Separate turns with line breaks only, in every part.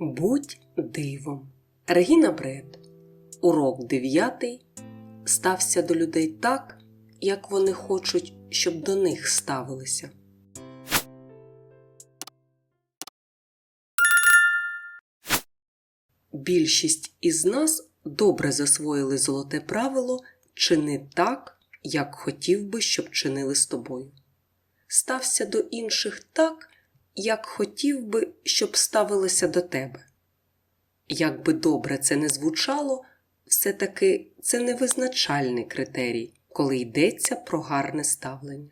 Будь дивом. Регіна Бред. Урок 9 стався до людей так, як вони хочуть, щоб до них ставилися. Більшість із нас добре засвоїли золоте правило чини так, як хотів би, щоб чинили з тобою. Стався до інших так, як хотів би, щоб ставилися до тебе. Як би добре це не звучало, все-таки це не визначальний критерій, коли йдеться про гарне ставлення.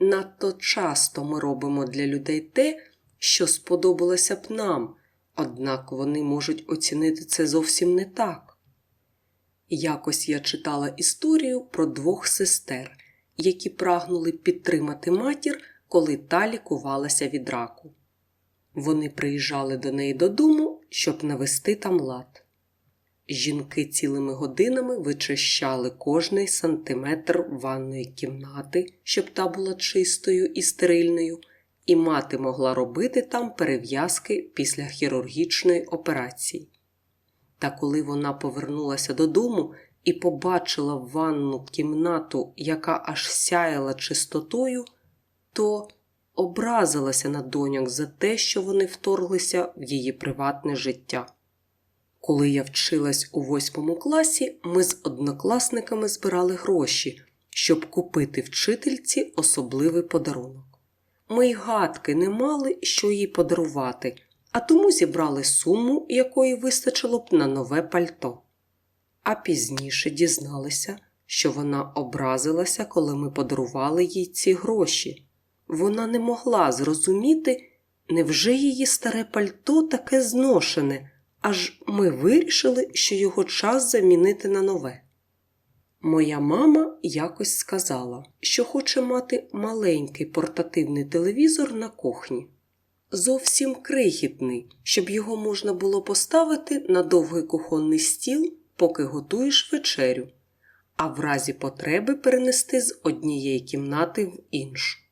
Надто часто ми робимо для людей те, що сподобалося б нам, однак вони можуть оцінити це зовсім не так. Якось я читала історію про двох сестер, які прагнули підтримати матір, коли та лікувалася від раку. Вони приїжджали до неї додому, щоб навести там лад. Жінки цілими годинами вичищали кожний сантиметр ванної кімнати, щоб та була чистою і стерильною, і мати могла робити там перев'язки після хірургічної операції. Та коли вона повернулася додому і побачила ванну кімнату, яка аж сяяла чистотою, то образилася на доньок за те, що вони вторглися в її приватне життя. Коли я вчилась у восьмому класі, ми з однокласниками збирали гроші, щоб купити вчительці особливий подарунок. Ми й гадки не мали, що їй подарувати, а тому зібрали суму, якої вистачило б на нове пальто. А пізніше дізналися, що вона образилася, коли ми подарували їй ці гроші. Вона не могла зрозуміти, невже її старе пальто таке зношене, аж ми вирішили, що його час замінити на нове. Моя мама якось сказала, що хоче мати маленький портативний телевізор на кухні. Зовсім крихітний, щоб його можна було поставити на довгий кухонний стіл, поки готуєш вечерю, а в разі потреби перенести з однієї кімнати в іншу.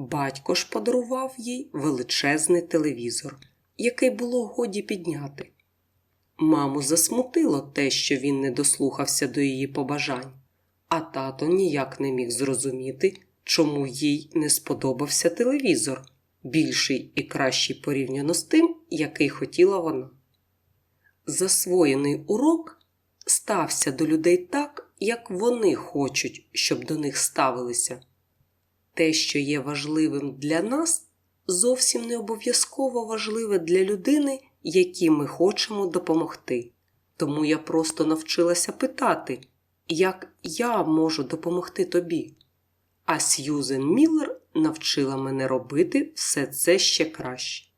Батько ж подарував їй величезний телевізор, який було годі підняти. Маму засмутило те, що він не дослухався до її побажань, а тато ніяк не міг зрозуміти, чому їй не сподобався телевізор, більший і кращий порівняно з тим, який хотіла вона. Засвоєний урок стався до людей так, як вони хочуть, щоб до них ставилися. Те, що є важливим для нас, зовсім не обов'язково важливе для людини, якій ми хочемо допомогти. Тому я просто навчилася питати, як я можу допомогти тобі. А Сьюзен Міллер навчила мене робити все це ще краще.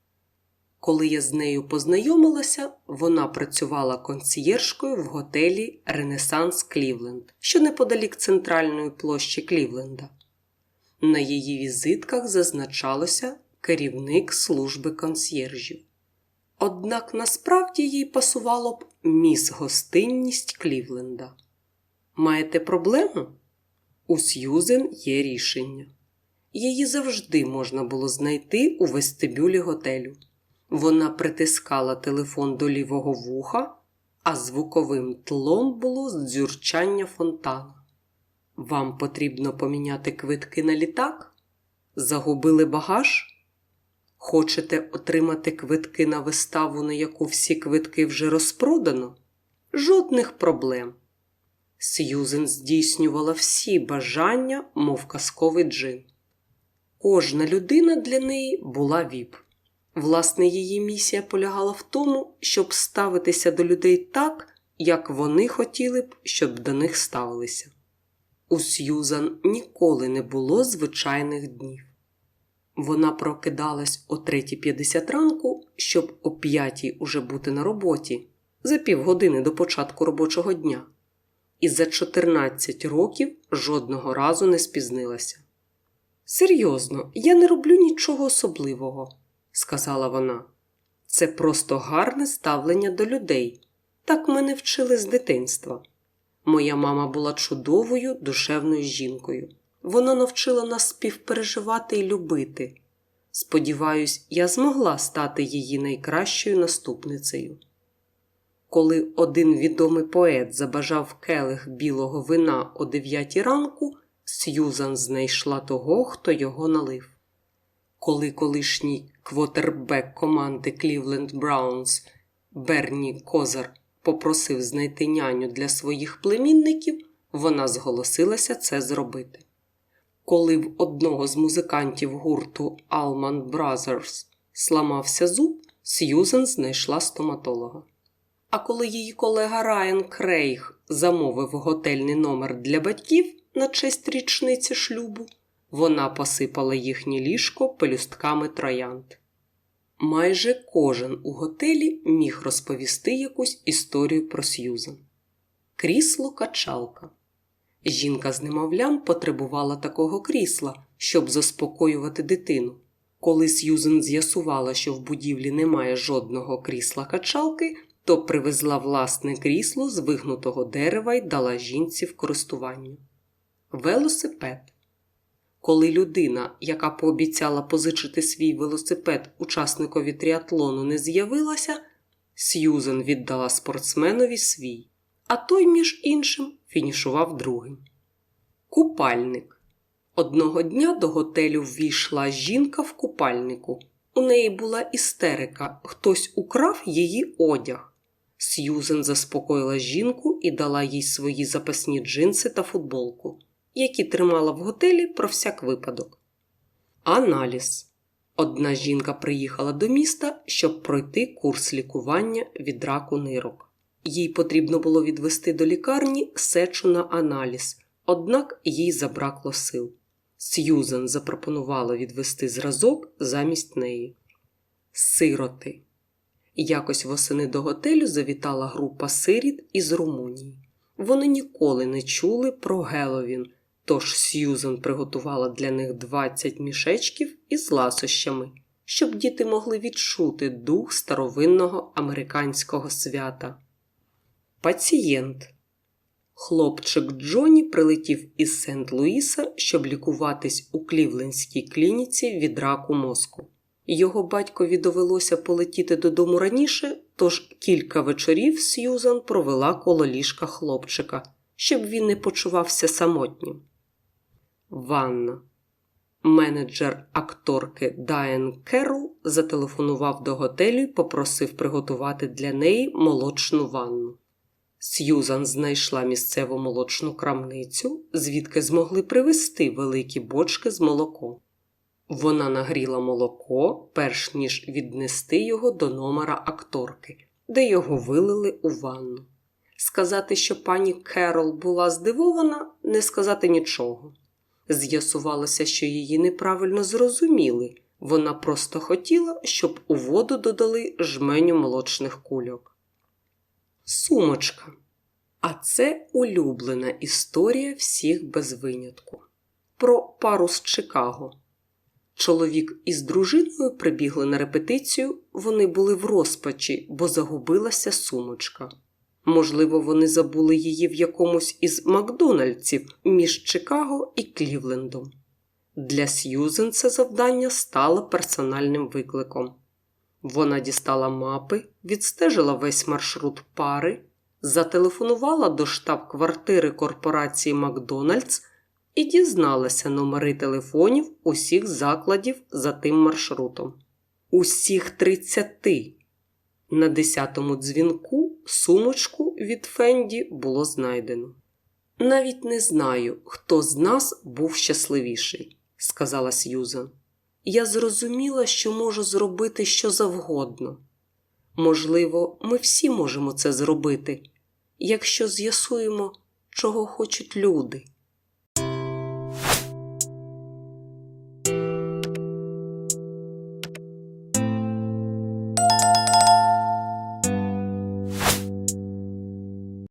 Коли я з нею познайомилася, вона працювала консьєржкою в готелі Ренесанс Клівленд, що неподалік центральної площі Клівленда. На її візитках зазначалося керівник служби консьєржів. Однак насправді їй пасувало б міс гостинність Клівленда. Маєте проблему? У Сьюзен є рішення. Її завжди можна було знайти у вестибюлі готелю. Вона притискала телефон до лівого вуха, а звуковим тлом було дзюрчання фонтана. Вам потрібно поміняти квитки на літак? Загубили багаж? Хочете отримати квитки на виставу, на яку всі квитки вже розпродано? Жодних проблем. Сьюзен здійснювала всі бажання, мов казковий джин. Кожна людина для неї була віп. Власне, її місія полягала в тому, щоб ставитися до людей так, як вони хотіли б, щоб до них ставилися. У Сьюзан ніколи не було звичайних днів. Вона прокидалась о 3.50 ранку, щоб о 5 уже бути на роботі за півгодини до початку робочого дня, і за 14 років жодного разу не спізнилася. Серйозно, я не роблю нічого особливого, сказала вона. Це просто гарне ставлення до людей. Так мене вчили з дитинства. Моя мама була чудовою душевною жінкою. Вона навчила нас співпереживати і любити. Сподіваюсь, я змогла стати її найкращою наступницею. Коли один відомий поет забажав келих білого вина о дев'ятій ранку, Сьюзан знайшла того, хто його налив. Коли колишній квотербек команди Клівленд Браунс Берні Козар попросив знайти няню для своїх племінників, вона зголосилася це зробити. Коли в одного з музикантів гурту Allman Brothers сламався зуб, Сьюзен знайшла стоматолога. А коли її колега Райан Крейг замовив готельний номер для батьків на честь річниці шлюбу, вона посипала їхнє ліжко пелюстками троянд. Майже кожен у готелі міг розповісти якусь історію про Сьюзен. Крісло качалка. Жінка з немовлям потребувала такого крісла, щоб заспокоювати дитину. Коли Сьюзен з'ясувала, що в будівлі немає жодного крісла качалки, то привезла власне крісло з вигнутого дерева й дала жінці в користування. Велосипед. Коли людина, яка пообіцяла позичити свій велосипед учасникові тріатлону, не з'явилася, Сьюзен віддала спортсменові свій, а той, між іншим, фінішував другим. Купальник. Одного дня до готелю ввійшла жінка в купальнику. У неї була істерика, хтось украв її одяг. Сьюзен заспокоїла жінку і дала їй свої запасні джинси та футболку, які тримала в готелі про всяк випадок. Аналіз. Одна жінка приїхала до міста, щоб пройти курс лікування від раку нирок. Їй потрібно було відвести до лікарні сечу на аналіз, однак їй забракло сил. Сьюзен запропонувала відвести зразок замість неї. Сироти. Якось восени до готелю завітала група сиріт із Румунії. Вони ніколи не чули про Геловін, тож Сьюзен приготувала для них 20 мішечків із ласощами, щоб діти могли відчути дух старовинного американського свята. Пацієнт Хлопчик Джоні прилетів із Сент-Луїса, щоб лікуватись у клівлендській клініці від раку мозку. Його батькові довелося полетіти додому раніше, тож кілька вечорів Сьюзан провела коло ліжка хлопчика, щоб він не почувався самотнім. Ванна. Менеджер акторки Дайан Керрол зателефонував до готелю і попросив приготувати для неї молочну ванну. Сьюзан знайшла місцеву молочну крамницю, звідки змогли привезти великі бочки з молоком. Вона нагріла молоко, перш ніж віднести його до номера акторки, де його вилили у ванну. Сказати, що пані Керол була здивована, не сказати нічого. З'ясувалося, що її неправильно зрозуміли. Вона просто хотіла, щоб у воду додали жменю молочних кульок. Сумочка. А це улюблена історія всіх без винятку. Про пару з Чикаго. Чоловік із дружиною прибігли на репетицію, вони були в розпачі, бо загубилася сумочка. Можливо, вони забули її в якомусь із Макдональдсів між Чикаго і Клівлендом. Для Сьюзен це завдання стало персональним викликом. Вона дістала мапи, відстежила весь маршрут пари, зателефонувала до штаб-квартири корпорації Макдональдс і дізналася номери телефонів усіх закладів за тим маршрутом. Усіх тридцяти. На десятому дзвінку сумочку від Фенді було знайдено. Навіть не знаю, хто з нас був щасливіший, сказала Сьюзан. Я зрозуміла, що можу зробити що завгодно. Можливо, ми всі можемо це зробити, якщо з'ясуємо, чого хочуть люди.